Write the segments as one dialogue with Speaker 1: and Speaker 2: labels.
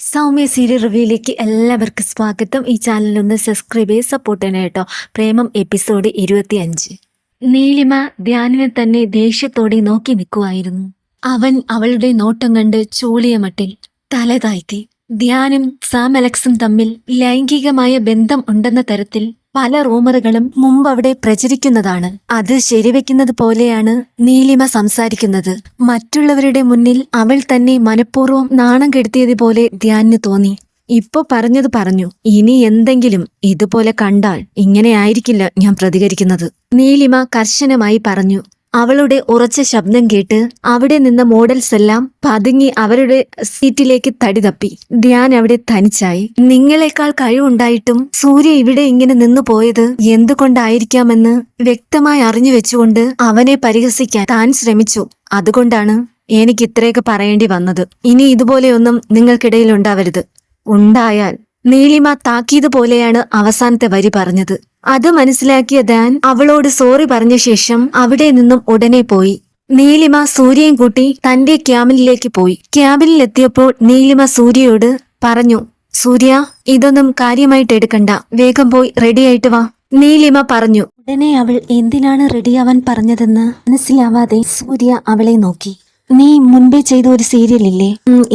Speaker 1: Soumya serial റിവ്യൂയിലേക്ക് എല്ലാവർക്കും സ്വാഗതം. ഈ ചാനൽ ഒന്ന് സബ്സ്ക്രൈബ് ചെയ്ത് സപ്പോർട്ട് ചെയ്യണം കേട്ടോ. പ്രേമം എപ്പിസോഡ് ഇരുപത്തി അഞ്ച് നീലിമ ധ്യാനിനെ തന്നെ ദേഷ്യത്തോടെ നോക്കി നിൽക്കുമായിരുന്നു അവൻ അവളുടെ നോട്ടം കണ്ട് ചൂളിയ മട്ടിൽ തല താഴ്ത്തി. ധ്യാനും സാം അലക്സും തമ്മിൽ ലൈംഗികമായ ബന്ധം ഉണ്ടെന്ന തരത്തിൽ പല റൂമറുകളും മുമ്പ് അവിടെ പ്രചരിക്കുന്നതാണ്. അത് ശരിവെക്കുന്നത് പോലെയാണ് നീലിമ സംസാരിക്കുന്നത്. മറ്റുള്ളവരുടെ മുന്നിൽ അവൾ തന്നെ മനഃപൂർവം നാണം കെടുത്തിയതുപോലെ ധ്യാനിന് തോന്നി. ഇപ്പൊ പറഞ്ഞത് പറഞ്ഞു. ഇനി എന്തെങ്കിലും ഇതുപോലെ കണ്ടാൽ ഇങ്ങനെ ആയിരിക്കില്ല ഞാൻ പ്രതികരിക്കുന്നത്. നീലിമ കർശനമായി പറഞ്ഞു. അവളുടെ ഉറച്ച ശബ്ദം കേട്ട് അവിടെ നിന്ന മോഡൽസ് എല്ലാം പതുങ്ങി അവരുടെ സീറ്റിലേക്ക് തടി തപ്പി. ധ്യാൻ അവിടെ തനിച്ചായി. നിങ്ങളെക്കാൾ കഴിവുണ്ടായിട്ടും സൂര്യ ഇവിടെ ഇങ്ങനെ നിന്നു പോയത് എന്തുകൊണ്ടായിരിക്കാമെന്ന് വ്യക്തമായി അറിഞ്ഞു വെച്ചുകൊണ്ട് അവനെ പരിഹസിക്കാൻ താൻ ശ്രമിച്ചു. അതുകൊണ്ടാണ് എനിക്ക് ഇത്രയൊക്കെ പറയേണ്ടി വന്നത്. ഇനി ഇതുപോലെയൊന്നും നിങ്ങൾക്കിടയിൽ ഉണ്ടാവരുത്. ഉണ്ടായാൽ നീലിമ താക്കീത് പോലെയാണ് അവസാനത്തെ വരി പറഞ്ഞത്. അത് മനസ്സിലാക്കിയ ദാൻ അവളോട് സോറി പറഞ്ഞ ശേഷം അവിടെ നിന്നും ഉടനെ പോയി. നീലിമ സൂര്യയും കൂട്ടി തന്റെ ക്യാബിനിലേക്ക് പോയി. ക്യാബിനിലെത്തിയപ്പോൾ നീലിമ സൂര്യയോട് പറഞ്ഞു സൂര്യ ഇതൊന്നും കാര്യമായിട്ട് എടുക്കണ്ട. വേഗം പോയി റെഡിയായിട്ട് വാ. നീലിമ പറഞ്ഞു ഉടനെ അവൾ എന്തിനാണ് റെഡിയാവാൻ പറഞ്ഞതെന്ന് മനസ്സിലാവാതെ സൂര്യ അവളെ നോക്കി. നീ മുൻപേ ചെയ്ത ഒരു സീരിയൽ ഇല്ലേ?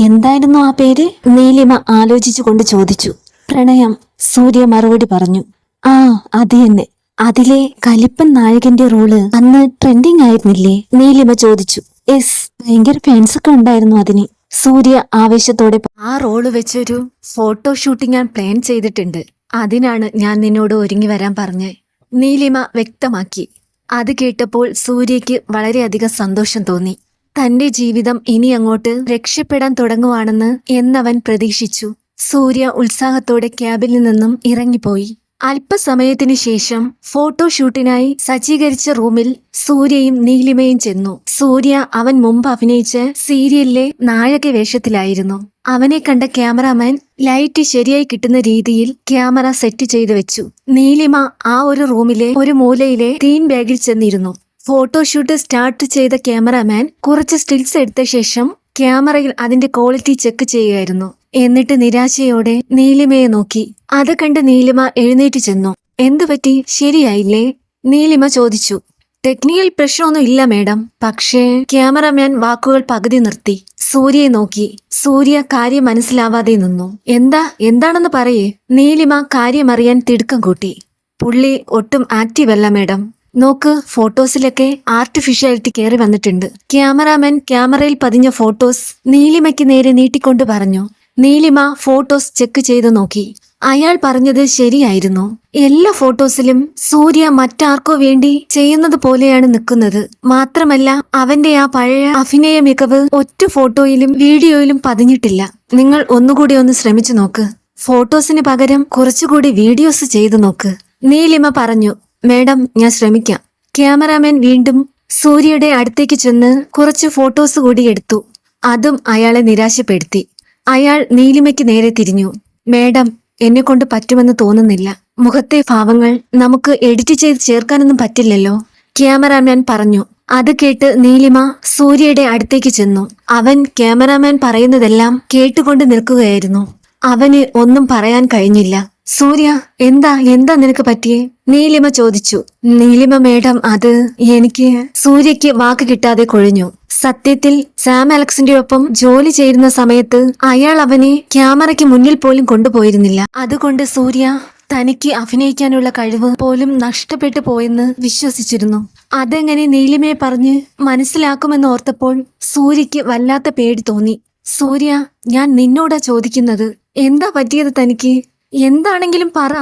Speaker 1: എന്തായിരുന്നു ആ പേര്? നീലിമ ആലോചിച്ചുകൊണ്ട് ചോദിച്ചു. പ്രണയം സൂര്യ മറുപടി പറഞ്ഞു. ആ അത് തന്നെ. അതിലെ കലിപ്പൻ നായകന്റെ റോൾ അന്ന് ട്രെൻഡിങ് ആയിരുന്നില്ലേ? നീലിമ ചോദിച്ചു. എസ് ഭയങ്കര ഫാൻസ് ഒക്കെ ഉണ്ടായിരുന്നു അതിന്. സൂര്യ ആവേശത്തോടെ ആ റോൾ വെച്ചൊരു ഫോട്ടോ ഷൂട്ടിംഗ് ഞാൻ പ്ലാൻ ചെയ്തിട്ടുണ്ട്. അതിനാണ് ഞാൻ നിന്നോട് ഒരുങ്ങി വരാൻ പറഞ്ഞ്. നീലിമ വ്യക്തമാക്കി. അത് കേട്ടപ്പോൾ സൂര്യയ്ക്ക് വളരെയധികം സന്തോഷം തോന്നി. തന്റെ ജീവിതം ഇനി അങ്ങോട്ട് രക്ഷപ്പെടാൻ തുടങ്ങുവാണെന്ന് എന്നവൻ പ്രതീക്ഷിച്ചു. സൂര്യ ഉത്സാഹത്തോടെ ക്യാബിൽ നിന്നും ഇറങ്ങിപ്പോയി. അല്പസമയത്തിനു ശേഷം ഫോട്ടോഷൂട്ടിനായി സജ്ജീകരിച്ച റൂമിൽ സൂര്യയും നീലിമയും ചെന്നു. സൂര്യ അവൻ മുമ്പ് അഭിനയിച്ച സീരിയലിലെ നായക വേഷത്തിലായിരുന്നു. അവനെ കണ്ട ക്യാമറാമാൻ ലൈറ്റ് ശരിയായി കിട്ടുന്ന രീതിയിൽ ക്യാമറ സെറ്റ് ചെയ്തു വെച്ചു. നീലിമ ആ ഒരു റൂമിലെ ഒരു മൂലയിലെ തീൻ ബാഗിൽ ചെന്നിരുന്നു. ഫോട്ടോഷൂട്ട് സ്റ്റാർട്ട് ചെയ്ത ക്യാമറാമാൻ കുറച്ച് സ്റ്റിൽസ് എടുത്ത ശേഷം ക്യാമറയിൽ അതിന്റെ ക്വാളിറ്റി ചെക്ക് ചെയ്യുകയായിരുന്നു. എന്നിട്ട് നിരാശയോടെ നീലിമയെ നോക്കി. അത് കണ്ട് നീലിമ എഴുന്നേറ്റ് ചെന്നു. എന്തുപറ്റി ശരിയായില്ലേ? നീലിമ ചോദിച്ചു. ടെക്നിക്കൽ പ്രശ്നമൊന്നും ഇല്ല മേഡം. പക്ഷേ ക്യാമറമാൻ വാക്കുകൾ പകുതി നിർത്തി. സൂര്യയെ നോക്കി. സൂര്യ കാര്യം മനസ്സിലാവാതെ നിന്നു. എന്താ? എന്താണെന്ന് പറയേ. നീലിമ കാര്യമറിയാൻ തിടുക്കം കൂട്ടി. പുള്ളി ഒട്ടും ആക്റ്റീവല്ല മാഡം. നോക്ക് ഫോട്ടോസിലൊക്കെ ആർട്ടിഫിഷ്യാലിറ്റി കയറി വന്നിട്ടുണ്ട്. ക്യാമറാമാൻ ക്യാമറയിൽ പതിഞ്ഞ ഫോട്ടോസ് നീലിമയ്ക്ക് നേരെ നീട്ടിക്കൊണ്ട് പറഞ്ഞു. നീലിമ ഫോട്ടോസ് ചെക്ക് ചെയ്തു നോക്കി. അയാൾ പറഞ്ഞത് ശരിയായിരുന്നു. എല്ലാ ഫോട്ടോസിലും സൂര്യ മറ്റാർക്കോ വേണ്ടി ചെയ്യുന്നത് പോലെയാണ് നിൽക്കുന്നത്. മാത്രമല്ല അവന്റെ ആ പഴയ അഭിനയ മികവ് ഒറ്റ ഫോട്ടോയിലും വീഡിയോയിലും പതിഞ്ഞിട്ടില്ല. നിങ്ങൾ ഒന്നുകൂടി ഒന്ന് ശ്രമിച്ചു നോക്ക്. ഫോട്ടോസിന് പകരം കുറച്ചുകൂടി വീഡിയോസ് ചെയ്തു നോക്ക്. നീലിമ പറഞ്ഞു മേഡം ഞാൻ ശ്രമിക്കാം. ക്യാമറാമാൻ വീണ്ടും സൂര്യയുടെ അടുത്തേക്ക് ചെന്ന് കുറച്ച് ഫോട്ടോസ് കൂടി എടുത്തു. അതും അയാളെ നിരാശപ്പെടുത്തി. അയാൾ നീലിമയ്ക്ക് നേരെ തിരിഞ്ഞു. മേഡം എന്നെ കൊണ്ട് പറ്റുമെന്ന് തോന്നുന്നില്ല. മുഖത്തെ ഭാവങ്ങൾ നമുക്ക് എഡിറ്റ് ചെയ്ത് ചേർക്കാനൊന്നും പറ്റില്ലല്ലോ. ക്യാമറാമാൻ പറഞ്ഞു. അത് കേട്ട് നീലിമ സൂര്യയുടെ അടുത്തേക്ക് ചെന്നു. അവൻ ക്യാമറാമാൻ പറയുന്നതെല്ലാം കേട്ടുകൊണ്ട് നിൽക്കുകയായിരുന്നു. അവന് ഒന്നും പറയാൻ കഴിഞ്ഞില്ല. സൂര്യ എന്താ എന്താ നിനക്ക് പറ്റിയേ? നീലിമ ചോദിച്ചു. നീലിമ മേഡം അത് എനിക്ക് സൂര്യക്ക് വാക്ക് കിട്ടാതെ കൊഴിഞ്ഞു. സത്യത്തിൽ സാം അലക്സിന്റെ ഒപ്പം ജോലി ചെയ്യുന്ന സമയത്ത് അയാൾ അവനെ ക്യാമറയ്ക്ക് മുന്നിൽ പോലും കൊണ്ടുപോയിരുന്നില്ല. അതുകൊണ്ട് സൂര്യ തനിക്ക് അഭിനയിക്കാനുള്ള കഴിവ് പോലും നഷ്ടപ്പെട്ടു പോയെന്ന് വിശ്വസിച്ചിരുന്നു. അതെങ്ങനെ നീലിമയെ പറഞ്ഞ് മനസ്സിലാക്കുമെന്ന് ഓർത്തപ്പോൾ സൂര്യയ്ക്ക് വല്ലാത്ത പേടി തോന്നി. സൂര്യ ഞാൻ നിന്നോടാ ചോദിക്കുന്നത്. എന്താ പറ്റിയത് തനിക്ക്? എന്താണെങ്കിലും പറ.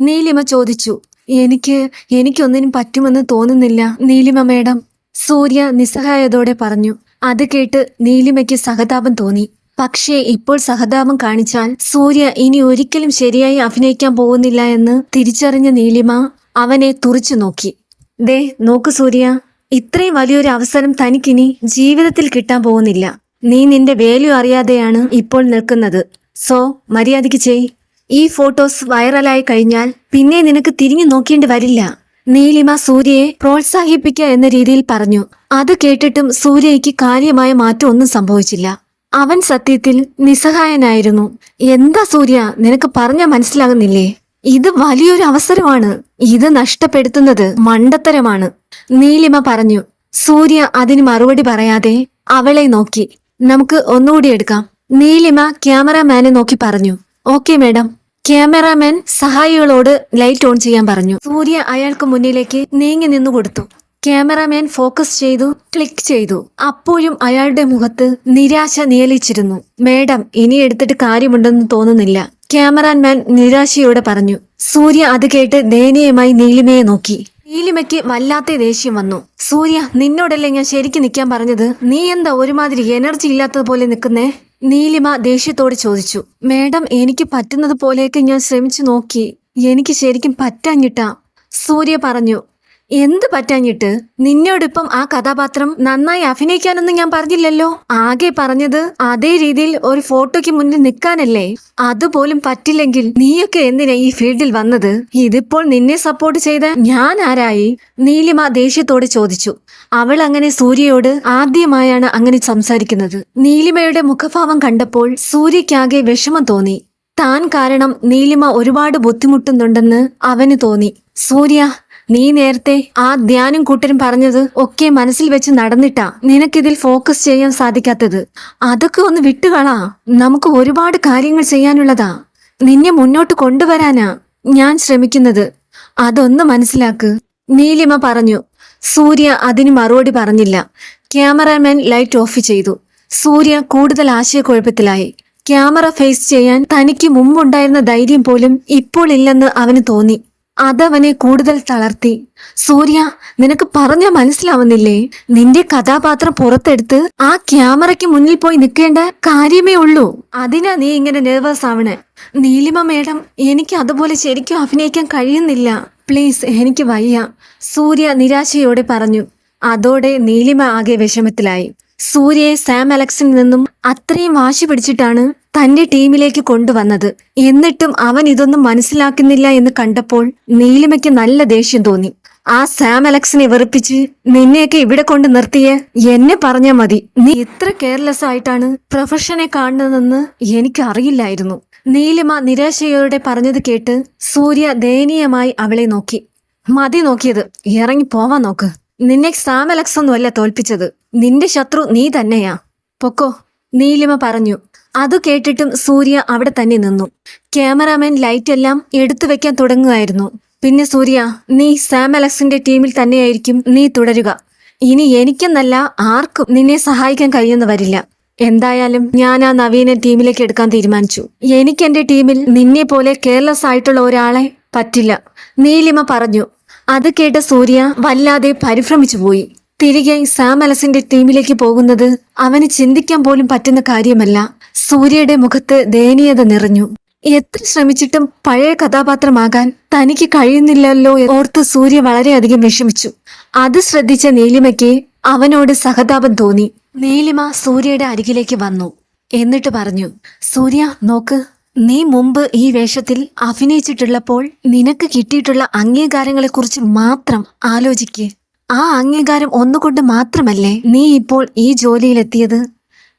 Speaker 1: നീലിമ ചോദിച്ചു. എനിക്ക് എനിക്കൊന്നിനും പറ്റുമെന്ന് തോന്നുന്നില്ല നീലിമ മേഡം. സൂര്യ നിസ്സഹായതോടെ പറഞ്ഞു. അത് കേട്ട് നീലിമയ്ക്ക് സഹതാപം തോന്നി. പക്ഷേ ഇപ്പോൾ സഹതാപം കാണിച്ചാൽ സൂര്യ ഇനി ഒരിക്കലും ശരിയായി അഭിനയിക്കാൻ പോകുന്നില്ല എന്ന് തിരിച്ചറിഞ്ഞ നീലിമ അവനെ തുറിച്ചു നോക്കി. ദേ നോക്ക് സൂര്യ. ഇത്രയും വലിയൊരു അവസരം തനിക്കിനി ജീവിതത്തിൽ കിട്ടാൻ പോകുന്നില്ല. നീ നിന്റെ വാല്യൂ അറിയാതെയാണ് ഇപ്പോൾ നിൽക്കുന്നത്. സോ മര്യാദയ്ക്ക് ചെയ്. ഈ ഫോട്ടോസ് വൈറലായി കഴിഞ്ഞാൽ പിന്നെ നിനക്ക് തിരിഞ്ഞു നോക്കേണ്ടി വരില്ല. നീലിമ സൂര്യയെ പ്രോത്സാഹിപ്പിക്കുക എന്ന രീതിയിൽ പറഞ്ഞു. അത് കേട്ടിട്ടും സൂര്യയ്ക്ക് കാര്യമായ മാറ്റം ഒന്നും സംഭവിച്ചില്ല. അവൻ സത്യത്തിൽ നിസ്സഹായനായിരുന്നു. എന്താ സൂര്യ നിനക്ക് പറഞ്ഞ മനസ്സിലാകുന്നില്ലേ? ഇത് വലിയൊരു അവസരമാണ്. ഇത് നഷ്ടപ്പെടുത്തുന്നത് മണ്ടത്തരമാണ്. നീലിമ പറഞ്ഞു. സൂര്യ അതിന് മറുപടി പറയാതെ അവളെ നോക്കി. നമുക്ക് ഒന്നുകൂടി എടുക്കാം. നീലിമ ക്യാമറാമാനെ നോക്കി പറഞ്ഞു. Okay madam. ക്യാമറാമാൻ സഹായികളോട് ലൈറ്റ് ഓൺ ചെയ്യാൻ പറഞ്ഞു. സൂര്യ അയാൾക്ക് മുന്നിലേക്ക് നീങ്ങി നിന്നു കൊടുത്തു. ക്യാമറാമാൻ ഫോക്കസ് ചെയ്തു ക്ലിക്ക് ചെയ്തു. അപ്പോഴും അയാളുടെ മുഖത്ത് നിരാശ നിയലിച്ചിരുന്നു മേഡം ഇനി എടുത്തിട്ട് കാര്യമുണ്ടെന്ന് തോന്നുന്നില്ല. ക്യാമറാമാൻ നിരാശയോടെ പറഞ്ഞു. സൂര്യ അത് കേട്ട് ദയനീയമായി നീലിമയെ നോക്കി. നീലിമയ്ക്ക് വല്ലാത്ത ദേഷ്യം വന്നു. സൂര്യ നിന്നോടല്ലേ ഞാൻ ശരിക്കും നിൽക്കാൻ പറഞ്ഞത്? നീ എന്താ ഒരുമാതിരി എനർജി ഇല്ലാത്തതുപോലെ നിൽക്കുന്നേ? നീലിമ ദേഷ്യത്തോട് ചോദിച്ചു മേഡം എനിക്ക് പറ്റുന്നത് പോലെയൊക്കെ ഞാൻ ശ്രമിച്ചു നോക്കി. എനിക്ക് ശരിക്കും പറ്റാഞ്ഞിട്ടാ. സൂര്യ പറഞ്ഞു എന്ത് പറ്റാഞ്ഞിട്ട്? നിന്നോടിപ്പം ആ കഥാപാത്രം നന്നായി അഭിനയിക്കാനൊന്നും ഞാൻ പറഞ്ഞില്ലല്ലോ. ആകെ പറഞ്ഞത് അതേ രീതിയിൽ ഒരു ഫോട്ടോയ്ക്ക് മുന്നിൽ നിൽക്കാനല്ലേ? അതുപോലും പറ്റില്ലെങ്കിൽ നീയൊക്കെ എന്തിനാ ഈ ഫീൽഡിൽ വന്നത്? ഇതിപ്പോൾ നിന്നെ സപ്പോർട്ട് ചെയ്ത ഞാൻ ആരായി? നീലിമ ദേഷ്യത്തോടെ ചോദിച്ചു. അവൾ അങ്ങനെ സൂര്യയോട് ആദ്യമായാണ് അങ്ങനെ സംസാരിക്കുന്നത്. നീലിമയുടെ മുഖഭാവം കണ്ടപ്പോൾ സൂര്യയ്ക്കാകെ വിഷമം തോന്നി. താൻ കാരണം നീലിമ ഒരുപാട് ബുദ്ധിമുട്ടുന്നുണ്ടെന്ന് അവന് തോന്നി. സൂര്യ നീ നേരത്തെ ആ ധ്യാനും കൂട്ടരും പറഞ്ഞത് ഒക്കെ മനസ്സിൽ വെച്ച് നടന്നിട്ടാ നിനക്കിതിൽ ഫോക്കസ് ചെയ്യാൻ സാധിക്കാത്തത്. അതൊക്കെ ഒന്ന് വിട്ടുകളാ. നമുക്ക് ഒരുപാട് കാര്യങ്ങൾ ചെയ്യാനുള്ളതാ. നിന്നെ മുന്നോട്ട് കൊണ്ടുവരാനാ ഞാൻ ശ്രമിക്കുന്നത്. അതൊന്ന് മനസ്സിലാക്ക്. നീലിമ പറഞ്ഞു. സൂര്യ അതിന് മറുപടി പറഞ്ഞില്ല. ക്യാമറാമാൻ ലൈറ്റ് ഓഫ് ചെയ്തു. സൂര്യ കൂടുതൽ ആശയക്കുഴപ്പത്തിലായി. ക്യാമറ ഫേസ് ചെയ്യാൻ തനിക്ക് മുമ്പുണ്ടായിരുന്ന ധൈര്യം പോലും ഇപ്പോൾ ഇല്ലെന്ന് അവന് തോന്നി. അതവനെ കൂടുതൽ തളർത്തി. സൂര്യ നിനക്ക് പറഞ്ഞ മനസ്സിലാവുന്നില്ലേ? നിന്റെ കഥാപാത്രം പുറത്തെടുത്ത് ആ ക്യാമറയ്ക്ക് മുന്നിൽ പോയി നിൽക്കേണ്ട കാര്യമേ ഉള്ളൂ. അതിനാ നീ ഇങ്ങനെ നെർവസ് ആവണേ. നീലിമ മേഡം എനിക്ക് അതുപോലെ ശരിക്കും അഭിനയിക്കാൻ കഴിയുന്നില്ല. പ്ലീസ് എനിക്ക് വയ്യ. സൂര്യ നിരാശയോടെ പറഞ്ഞു. അതോടെ നീലിമ ആകെ വിഷമത്തിലായി. സൂര്യയെ സാം അലക്സിൽ നിന്നും അത്രയും വാശി പിടിച്ചിട്ടാണ് തന്റെ ടീമിലേക്ക് കൊണ്ടുവന്നത്. എന്നിട്ടും അവൻ ഇതൊന്നും മനസ്സിലാക്കുന്നില്ല എന്ന് കണ്ടപ്പോൾ നീലിമയ്ക്ക് നല്ല ദേഷ്യം തോന്നി. ആ സാം അലക്സിനെ വെറുപ്പിച്ച് നിന്നെയൊക്കെ ഇവിടെ കൊണ്ട് നിർത്തിയ? എന്നെ പറഞ്ഞാ മതി. നീ ഇത്ര കെയർലെസ് ആയിട്ടാണ് പ്രൊഫഷനെ കാണുന്നതെന്ന് എനിക്ക് അറിയില്ലായിരുന്നു. നീലിമ നിരാശയോടെ പറഞ്ഞത് കേട്ട് സൂര്യ ദയനീയമായി അവളെ നോക്കി. മതി നോക്കിയത്. ഇറങ്ങി പോവാൻ നോക്ക്. നിന്നെ സാം അലക്സ് ഒന്നുമല്ല തോൽപ്പിച്ചത്. നിന്റെ ശത്രു നീ തന്നെയാ. പൊക്കോ. നീലിമ പറഞ്ഞു അതു കേട്ടിട്ടും സൂര്യ അവിടെ തന്നെ നിന്നു. ക്യാമറാമാൻ ലൈറ്റ് എല്ലാം എടുത്തു വെക്കാൻ തുടങ്ങുകയായിരുന്നു പിന്നെ സൂര്യ നീ സാം അലക്സിന്റെ ടീമിൽ തന്നെയായിരിക്കും നീ തുടരുക. ഇനി എനിക്കെന്നല്ല ആർക്കും നിന്നെ സഹായിക്കാൻ കഴിയുന്ന വരില്ല എന്തായാലും ഞാൻ ആ നവീനെ ടീമിലേക്ക് എടുക്കാൻ തീരുമാനിച്ചു. എനിക്ക് എന്റെ ടീമിൽ നിന്നെ പോലെ കെയർലെസ് ആയിട്ടുള്ള ഒരാളെ പറ്റില്ല. നീലിമ പറഞ്ഞു. അത് കേട്ട സൂര്യ വല്ലാതെ പരിഭ്രമിച്ചു പോയി തിരികെ സാം അലസിന്റെ ടീമിലേക്ക് പോകുന്നത് അവന് ചിന്തിക്കാൻ പോലും പറ്റുന്ന കാര്യമല്ല. സൂര്യയുടെ മുഖത്ത് ദയനീയത നിറഞ്ഞു. എത്ര ശ്രമിച്ചിട്ടും പഴയ കഥാപാത്രമാകാൻ തനിക്ക് കഴിയുന്നില്ലല്ലോ ഓർത്ത് സൂര്യ വളരെയധികം വിഷമിച്ചു. അത് ശ്രദ്ധിച്ച നീലിമയ്ക്ക് അവനോട് സഹതാപം തോന്നി. നീലിമ സൂര്യയുടെ അരികിലേക്ക് വന്നു. എന്നിട്ട് പറഞ്ഞു സൂര്യ നോക്ക് നീ മുമ്പ് ഈ വേഷത്തിൽ അഭിനയിച്ചിട്ടുള്ളപ്പോൾ നിനക്ക് കിട്ടിയിട്ടുള്ള അംഗീകാരങ്ങളെക്കുറിച്ച് മാത്രം ആലോചിക്ക്. ആ അംഗീകാരം ഒന്നുകൊണ്ട് മാത്രമല്ലേ നീ ഇപ്പോൾ ഈ ജോലിയിലെത്തിയത്?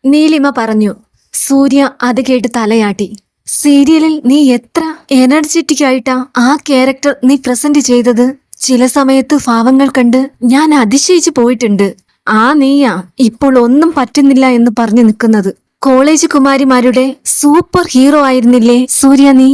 Speaker 1: നീലിമ പറഞ്ഞു. സൂര്യ അത് കേട്ട് തലയാട്ടി. സീരിയലിൽ നീ എത്ര എനർജറ്റിക് ആയിട്ടാ ആ ക്യാരക്ടർ നീ പ്രസന്റ് ചെയ്തത്? ചില സമയത്ത് ഭാവങ്ങൾ കണ്ട് ഞാൻ അതിശയിച്ചു പോയിട്ടുണ്ട്. ആ നീയാ ഇപ്പോൾ ഒന്നും പറ്റുന്നില്ല എന്ന് പറഞ്ഞു നിൽക്കുന്നത്. കോളേജ് കുമാരിമാരുടെ സൂപ്പർ ഹീറോ ആയിരുന്നില്ലേ സൂര്യ നീ?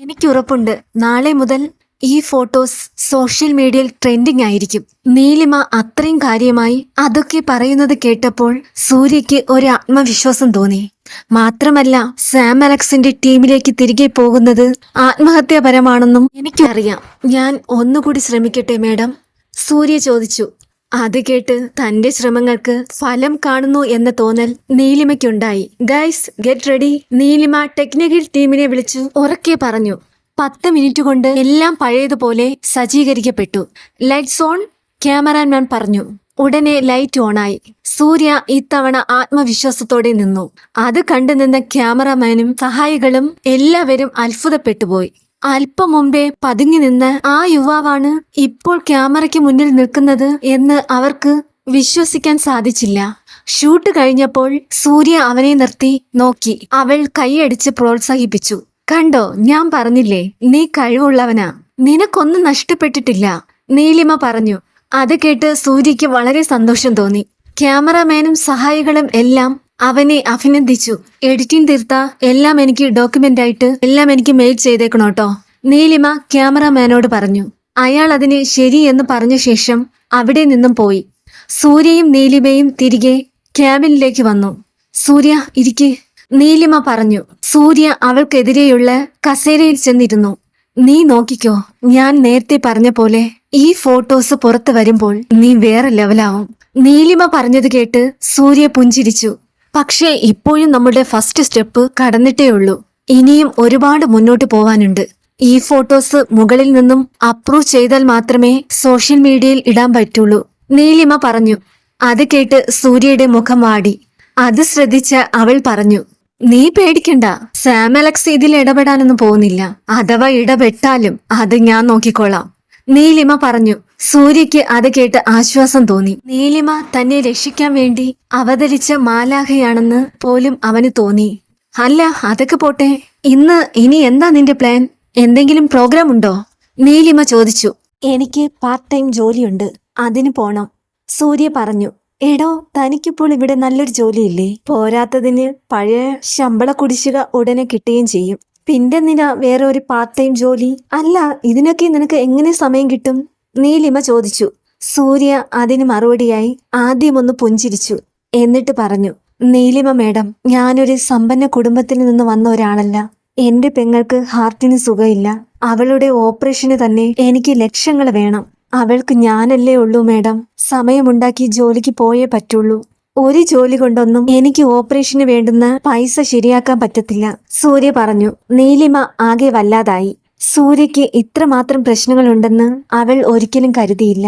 Speaker 1: എനിക്ക് ഉറപ്പുണ്ട്. നാളെ മുതൽ ഈ ഫോട്ടോസ് സോഷ്യൽ മീഡിയയിൽ ട്രെൻഡിങ് ആയിരിക്കും. നീലിമ അത്രയും കാര്യമായി അതൊക്കെ പറയുന്നത് കേട്ടപ്പോൾ സൂര്യയ്ക്ക് ഒരു ആത്മവിശ്വാസം തോന്നി. മാത്രമല്ല സാം അലക്സിന്റെ ടീമിലേക്ക് തിരികെ പോകുന്നത് ആത്മഹത്യാപരമാണെന്നും എനിക്കറിയാം. ഞാൻ ഒന്നുകൂടി ശ്രമിക്കട്ടെ മേഡം? സൂര്യ ചോദിച്ചു. അത് കേട്ട് തന്റെ ശ്രമങ്ങൾക്ക് ഫലം കാണുന്നു എന്ന തോന്നൽ നീലിമയ്ക്കുണ്ടായി. Guys get ready. Neelima technical ടീമിനെ വിളിച്ചു ഉറക്കെ പറഞ്ഞു. പത്ത് മിനിറ്റ് കൊണ്ട് എല്ലാം പഴയതുപോലെ സജ്ജീകരിക്കപ്പെട്ടു. ലൈറ്റ്സ് ഓൺ ക്യാമറാമാൻ പറഞ്ഞു. ഉടനെ ലൈറ്റ് ഓണായി സൂര്യ ഇത്തവണ ആത്മവിശ്വാസത്തോടെ നിന്നു. അത് കണ്ടു നിന്ന ക്യാമറാമാനും സഹായികളും എല്ലാവരും അത്ഭുതപ്പെട്ടുപോയി അല്പം മുമ്പേ പതുങ്ങി നിന്ന് ആ യുവാവാണ് ഇപ്പോൾ ക്യാമറയ്ക്ക് മുന്നിൽ നിൽക്കുന്നത് എന്ന് അവർക്ക് വിശ്വസിക്കാൻ സാധിച്ചില്ല. ഷൂട്ട് കഴിഞ്ഞപ്പോൾ സൂര്യ അവനെ നിർത്തി നോക്കി. അവൾ കൈയടിച്ച് പ്രോത്സാഹിപ്പിച്ചു. കണ്ടോ ഞാൻ പറഞ്ഞില്ലേ നീ കഴിവുള്ളവനാ. നിനക്കൊന്നും നഷ്ടപ്പെട്ടിട്ടില്ല നീലിമ പറഞ്ഞു. അത് കേട്ട് സൂര്യയ്ക്ക് വളരെ സന്തോഷം തോന്നി. ക്യാമറാമാനും സഹായികളും എല്ലാം അവനെ അഭിനന്ദിച്ചു. എഡിറ്റിംഗ് തീർത്ത എല്ലാം എനിക്ക് ഡോക്യുമെന്റ് ആയിട്ട് എല്ലാം എനിക്ക് മെയിൽ ചെയ്തേക്കണോട്ടോ നീലിമ ക്യാമറാമാനോട് പറഞ്ഞു. അയാൾ അതിന് ശരി എന്ന് പറഞ്ഞ ശേഷം അവിടെ നിന്നും പോയി. സൂര്യയും നീലിമയും തിരികെ ക്യാബിനിലേക്ക് വന്നു. സൂര്യ ഇരിക്കെ. നീലിമ പറഞ്ഞു സൂര്യ അവൾക്കെതിരെയുള്ള കസേരയിൽ ചെന്നിരുന്നു. നീ നോക്കിക്കോ ഞാൻ നേരത്തെ പറഞ്ഞ പോലെ ഈ ഫോട്ടോസ് പുറത്തു വരുമ്പോൾ നീ വേറെ ലെവലാവും. നീലിമ പറഞ്ഞത് കേട്ട് സൂര്യ പുഞ്ചിരിച്ചു. പക്ഷേ ഇപ്പോഴും നമ്മുടെ ഫസ്റ്റ് സ്റ്റെപ്പ് കടന്നിട്ടേ ഉള്ളൂ. ഇനിയും ഒരുപാട് മുന്നോട്ട് പോവാനുണ്ട്. ഈ ഫോട്ടോസ് മുകളിൽ നിന്നും അപ്രൂവ് ചെയ്താൽ മാത്രമേ സോഷ്യൽ മീഡിയയിൽ ഇടാൻ പറ്റുള്ളൂ. നീലിമ പറഞ്ഞു. അത് കേട്ട് സൂര്യയുടെ മുഖം വാടി. അത് ശ്രദ്ധിച്ച അവൾ പറഞ്ഞു നീ പേടിക്കണ്ട. സാം അലക്സ് ഇതിൽ ഇടപെടാനൊന്നും പോകുന്നില്ല. അഥവാ ഇടപെട്ടാലും അത് ഞാൻ നോക്കിക്കോളാം. നീലിമ പറഞ്ഞു. സൂര്യയ്ക്ക് അത് കേട്ട് ആശ്വാസം തോന്നി. നീലിമ തന്നെ രക്ഷിക്കാൻ വേണ്ടി അവതരിച്ച മാലാഹയാണെന്ന് പോലും അവന് തോന്നി. അല്ല അതൊക്കെ പോട്ടെ. ഇന്ന് ഇനി എന്താ നിന്റെ പ്ലാൻ എന്തെങ്കിലും പ്രോഗ്രാം ഉണ്ടോ? നീലിമ ചോദിച്ചു. എനിക്ക് പാർട്ട് ടൈം ജോലിയുണ്ട്. അതിന് പോണം. സൂര്യ പറഞ്ഞു. എടോ തനിക്കിപ്പോൾ ഇവിടെ നല്ലൊരു ജോലിയില്ലേ? പോരാത്തതിന് പഴയ ശമ്പള കുടിശ്ശിക ഉടനെ കിട്ടുകയും ചെയ്യും. പിന്നെന്തിനാ വേറെ ഒരു പാർട്ട് ടൈം ജോലി? അല്ല ഇതിനൊക്കെ നിനക്ക് എങ്ങനെ സമയം കിട്ടും? നീലിമ ചോദിച്ചു. സൂര്യ അതിന് മറുപടിയായി ആദ്യമൊന്ന് പുഞ്ചിരിച്ചു. എന്നിട്ട് പറഞ്ഞു നീലിമ മേഡം ഞാനൊരു സമ്പന്ന കുടുംബത്തിൽ നിന്ന് വന്ന ഒരാളല്ല. എന്റെ പെങ്ങൾക്ക് ഹാർട്ടിന് സുഖമില്ല. അവളുടെ ഓപ്പറേഷന് തന്നെ എനിക്ക് ലക്ഷങ്ങൾ വേണം. അവൾക്ക് ഞാനല്ലേ ഉള്ളൂ മേഡം. സമയമുണ്ടാക്കി ജോലിക്ക് പോയേ പറ്റുള്ളൂ. ഒരു ജോലി കൊണ്ടൊന്നും എനിക്ക് ഓപ്പറേഷന് വേണ്ടുന്ന പൈസ ശരിയാക്കാൻ പറ്റത്തില്ല. സൂര്യ പറഞ്ഞു. നീലിമ ആകെ വല്ലാതായി. സൂര്യയ്ക്ക് ഇത്രമാത്രം പ്രശ്നങ്ങളുണ്ടെന്ന് അവൾ ഒരിക്കലും കരുതിയില്ല.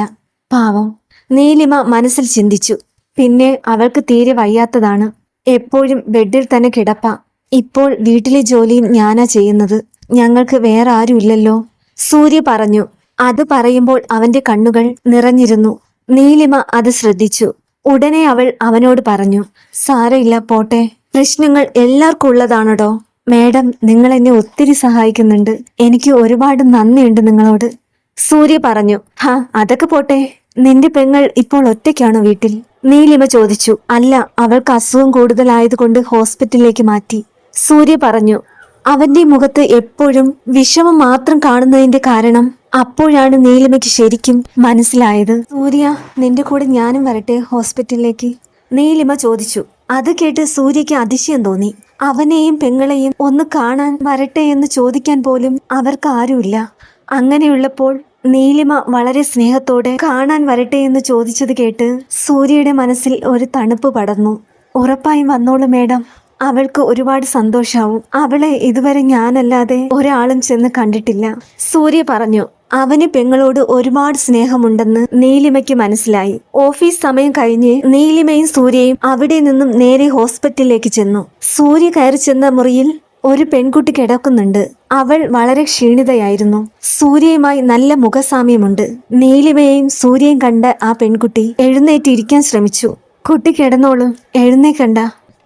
Speaker 1: പാവം. നീലിമ മനസ്സിൽ ചിന്തിച്ചു. പിന്നെ അവൾക്ക് തീരെ വയ്യാത്തതാണ്. എപ്പോഴും ബെഡിൽ തന്നെ കിടപ്പ. ഇപ്പോൾ വീട്ടിലെ ജോലിയും ഞാനാ ചെയ്യുന്നത്. ഞങ്ങൾക്ക് വേറെ ആരുമില്ലല്ലോ. സൂര്യ പറഞ്ഞു. അത് പറയുമ്പോൾ അവന്റെ കണ്ണുകൾ നിറഞ്ഞിരുന്നു. നീലിമ അത് ശ്രദ്ധിച്ചു. ഉടനെ അവൾ അവനോട് പറഞ്ഞു സാരയില്ല പോട്ടെ. പ്രശ്നങ്ങൾ എല്ലാവർക്കും ഉള്ളതാണോ മേഡം നിങ്ങൾ എന്നെ ഒത്തിരി സഹായിക്കുന്നുണ്ട്. എനിക്ക് ഒരുപാട് നന്ദിയുണ്ട് നിങ്ങളോട്. സൂര്യ പറഞ്ഞു ഹാ അതൊക്കെ പോട്ടെ. നിന്റെ പെങ്ങൾ ഇപ്പോൾ ഒറ്റയ്ക്കാണോ വീട്ടിൽ? നീലിമ ചോദിച്ചു അല്ല അവൾക്ക് അസുഖം കൂടുതലായതുകൊണ്ട് ഹോസ്പിറ്റലിലേക്ക് മാറ്റി. സൂര്യ പറഞ്ഞു അവന്റെ മുഖത്ത് എപ്പോഴും വിഷമം മാത്രം കാണുന്നതിന്റെ കാരണം അപ്പോഴാണ് നീലിമയ്ക്ക് ശരിക്കും മനസ്സിലായത്. സൂര്യ നിന്റെ കൂടെ ഞാനും വരട്ടെ ഹോസ്പിറ്റലിലേക്ക്? നീലിമ ചോദിച്ചു. അത് കേട്ട് സൂര്യയ്ക്ക് അതിശയം തോന്നി. അവനെയും പെങ്ങളെയും ഒന്ന് കാണാൻ വരട്ടെ എന്ന് ചോദിക്കാൻ പോലും അവർക്ക് ആരുമില്ല. അങ്ങനെയുള്ളപ്പോൾ നീലിമ വളരെ സ്നേഹത്തോടെ കാണാൻ വരട്ടെ എന്ന് ചോദിച്ചത് കേട്ട് സൂര്യയുടെ മനസ്സിൽ ഒരു തണുപ്പ് പടർന്നു. ഉറപ്പായും വന്നോളൂ മേഡം. അവൾക്ക് ഒരുപാട് സന്തോഷാവും. അവളെ ഇതുവരെ ഞാനല്ലാതെ ഒരാളും ചെന്ന് കണ്ടിട്ടില്ല. സൂര്യ പറഞ്ഞു അവന് പെങ്ങളോട് ഒരുപാട് സ്നേഹമുണ്ടെന്ന് നീലിമയ്ക്ക് മനസ്സിലായി. ഓഫീസ് സമയം കഴിഞ്ഞ് നീലിമയും സൂര്യയും അവിടെ നിന്നും നേരെ ഹോസ്പിറ്റലിലേക്ക് ചെന്നു. സൂര്യ കയറി ചെന്ന മുറിയിൽ ഒരു പെൺകുട്ടി കിടക്കുന്നുണ്ട്. അവൾ വളരെ ക്ഷീണിതയായിരുന്നു. സൂര്യയുമായി നല്ല മുഖസാമ്യമുണ്ട്. നീലിമയെയും സൂര്യയും കണ്ട ആ പെൺകുട്ടി എഴുന്നേറ്റിരിക്കാൻ ശ്രമിച്ചു. കുട്ടി കിടന്നോളും. എഴുന്നേക്കണ്ട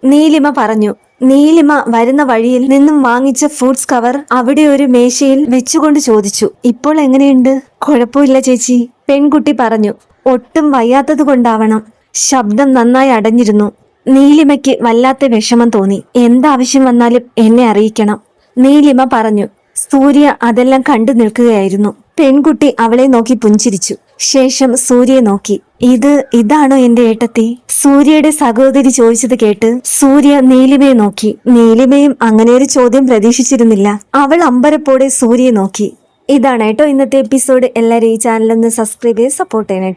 Speaker 1: നീലിമ പറഞ്ഞു. നീലിമ വരുന്ന വഴിയിൽ നിന്നും വാങ്ങിച്ച ഫ്രൂട്ട്സ് കവർ അവിടെ ഒരു മേശയിൽ വെച്ചുകൊണ്ട് ചോദിച്ചു ഇപ്പോൾ എങ്ങനെയുണ്ട്? കുഴപ്പമില്ല ചേച്ചി പെൺകുട്ടി പറഞ്ഞു. ഒട്ടും വയ്യാത്തത് കൊണ്ടാവണം. ശബ്ദം നന്നായി അടഞ്ഞിരുന്നു. നീലിമയ്ക്ക് വല്ലാത്ത വിഷമം തോന്നി. എന്താവശ്യം വന്നാലും എന്നെ അറിയിക്കണം നീലിമ പറഞ്ഞു. സൂര്യ അതെല്ലാം കണ്ടു നിൽക്കുകയായിരുന്നു. പെൺകുട്ടി അവളെ നോക്കി പുഞ്ചിരിച്ചു. ശേഷം സൂര്യയെ നോക്കി. ഇത് ഇതാണോ എന്റെ ഏട്ടത്തി? സൂര്യയുടെ സഹോദരി ചോദിച്ചത് കേട്ട് സൂര്യ നീലിമയെ നോക്കി. നീലിമയും അങ്ങനെ ഒരു ചോദ്യം പ്രതീക്ഷിച്ചിരുന്നില്ല. അവൾ അമ്പരപ്പോടെ സൂര്യയെ നോക്കി. ഇതാണ് കേട്ടോ ഇന്നത്തെ എപ്പിസോഡ്. എല്ലാവരും ഈ ചാനലൊന്ന് സബ്സ്ക്രൈബ് ചെയ്ത് സപ്പോർട്ട് ചെയ്യണം.